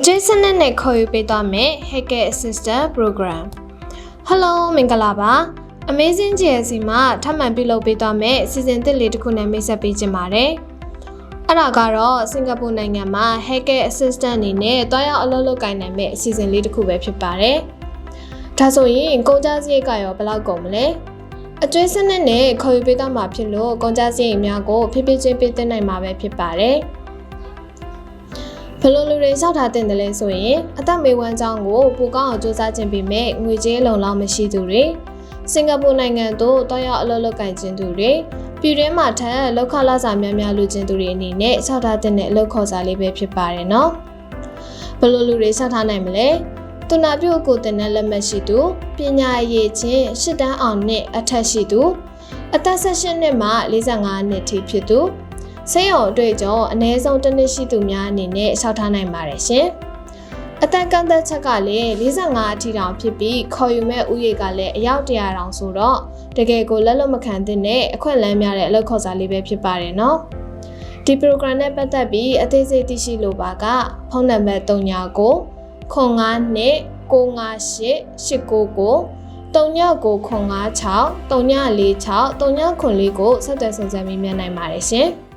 အကျွေးစနစ်နဲ့ခေါ်ယူပေးသွားမယ် Hacker Assistant Program Hello မင်္ဂလာပါ Amazing GSC မှာထပ်မံပြုလုပ်ပေးသွားမယ်စီစဉ်သစ်လေးတစ်ခုနဲ့မိတ်ဆက်ပေးခြင်းပါတယ်အဲ့ဒါကတော့စင်ကာပူနိုင်ငံမှာ Hacker Assistant အနေနဲ့တွားရောက်အလုပ်လုပ်ကိုင်နိုင်မဲ့အစီအစဉ်လေးတစ်ခုပဲဖြစ်ပါတယ်ဒါဆိုရင်ကုန်ကြစရိတ်ကရောဘယ်လောက်ကုန်မလဲအကျွေးစနစ်နဲ့ခေါ်ယူပေးသွားမှာဖြစ်လို့ကုန်ကြစရိတ်များကိုဖြည်းဖြည်းချင်းပေးသွင်းနိုင်မှာပဲဖြစ်ပါတယ် ဘယ်လိုလူတွေလျှောက်ထားတင်တယ်လဲဆိုရင်အသက်မေးဝမ်းကြောင်းကိုပူကောင်းအောင်စူးစမ်းခြင်းပေမဲ့ငွေကြေးလုံလောက်မရှိသူတွေစင်ကာပူနိုင်ငံသို့တောက်ရောက်အလုပ်လုပ်ကင်ခြင်းသူတွေပြည်တွင်းမှာထက်လောက်ခလာစာများများလူချင်းသူတွေအနေနဲ့လျှောက်ထားတဲ့အလုပ်ခေါ်စာလေးပဲဖြစ်ပါတယ်နော်ဘယ်လိုလူတွေလျှောက်ထားနိုင်မလဲသူနာပြုတ်ကိုတင်တဲ့လက်မှတ်ရှိသူပညာရည်ချင်းရှစ်တန်းအောင်နဲ့အထက်ရှိသူအသက်16နှစ်မှ45နှစ်ထိဖြစ်သူ ဆေးရုံအတွေ့အကြုံအနည်းဆုံးတစ်နှစ်ရှိသူများအနေနဲ့လျှောက်ထားနိုင်ပါတယ်ရှင်။အသက်ကန့်သက်ချက်ကလည်း45အထိတောင်ဖြစ်ပြီးခေါ်ယူမဲ့ဥယေကလည်းအယောက်100တောင်ဆိုတော့တကယ်ကိုလက်လွတ်မခံသင့်တဲ့အခွင့်အလမ်းများတဲ့အလုပ်ခေါ်စာလေးပဲဖြစ်ပါတယ်နော်။ဒီ program နဲ့ပတ်သက်ပြီးအသေးစိတ်သိရှိလိုပါကဖုန်းနံပါတ်39 09နဲ့958 899 39956346 3946 3994ကိုဆက်သွယ်စုံစမ်းမိမြတ်နိုင်ပါတယ်ရှင်။